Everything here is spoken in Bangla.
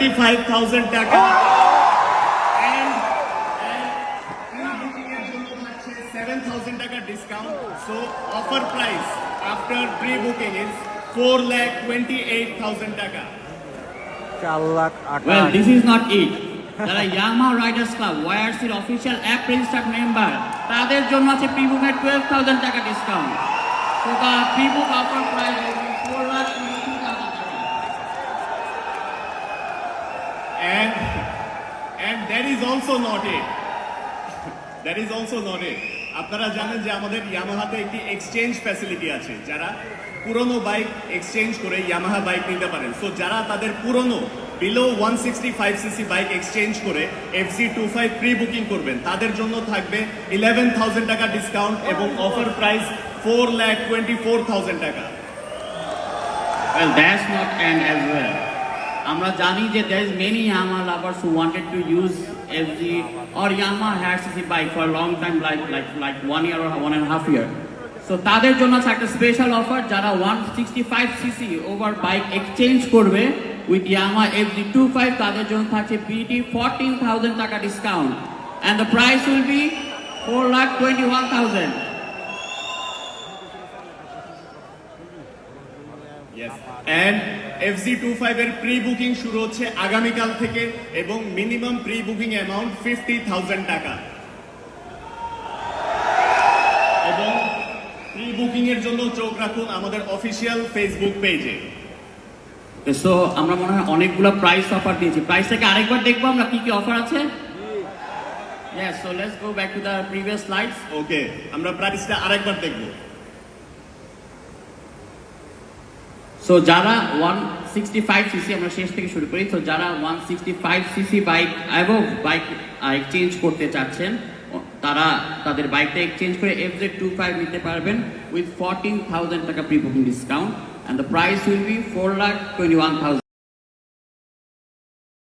35,000 টাকা। And- and pre-booking এর জন্য থাকছে 7,000 টাকা discount so offer price after pre booking is four lakh twenty eight thousand টাকা। চার লাখ Well, আঠাশ this is not it. যারা Yamaha Riders Club YRC এর অফিসিয়াল অ্যাপ রেজিস্টার্ড মেম্বার তাদের জন্য আছে প্রি বুকের টুয়েলভ থাউজেন্ড টাকা ডিসকাউন্ট তো the pre book offer price four lakh twenty thousand টাকা And and that is also not it. that is also not it. আপনারা জানেন যে আমাদের ইয়ামাহাতে একটি এক্সচেঞ্জ ফ্যাসিলিটি আছে যারা পুরনো বাইক এক্সচেঞ্জ করে ইয়ামাহা বাইক নিতে পারেন সো যারা তাদের পুরনো below one sixty five CC bike exchange করে FZ two five pre booking করবেন তাদের জন্য থাকবে ইলেভেন থাউজেন্ড টাকা ডিসকাউন্ট এবং offer price four lakh twenty four thousand টাকা Well, that's not end as. আমরা জানি যে there is many Yamaha lovers who wanted to use FZ or Yamaha had see by for long time like like like one year or one and half year so তাদের জন্য আছে একটা স্পেশাল অফার যারা one sixty five CC over bike exchange করবে with Yamaha FZ two five তাদের জন্য থাকছে বিটি ফোরটিন থাউজেন্ড টাকা discount and the price will be four lakh twenty one thousand and FZ two ফাইভের প্রি বুকিং শুরু হচ্ছে আগামীকাল থেকে এবং minimum pre booking amount fifty thousand টাকা। এবং প্রি বুকিং এর জন্য চোখ রাখুন আমাদের অফিসিয়াল ফেসবুক পেজে সো আমরা মনে হয় অনেকগুলো প্রাইস অফার দিয়েছি। প্রাইসটাকে আরেকবার দেখব আমরা কি কি অফার আছে। Yes, so let's go back to the previous slides. ওকে আমরা প্রাইসটা আরেকবার দেখব। সো যারা 165 সিসি আমরা শেষ থেকে শুরু করি। তো যারা 165 সিসি বাইক এবং বাইক এক্সচেঞ্জ করতে চাচ্ছেন তারা তাদের বাইকটা এক্সচেঞ্জ করে এফ জেড টু ফাইভ নিতে পারবেন উইথ ফোরটিন থাউজেন্ড টাকা pre booking discount and the price will be four lakh twenty one thousand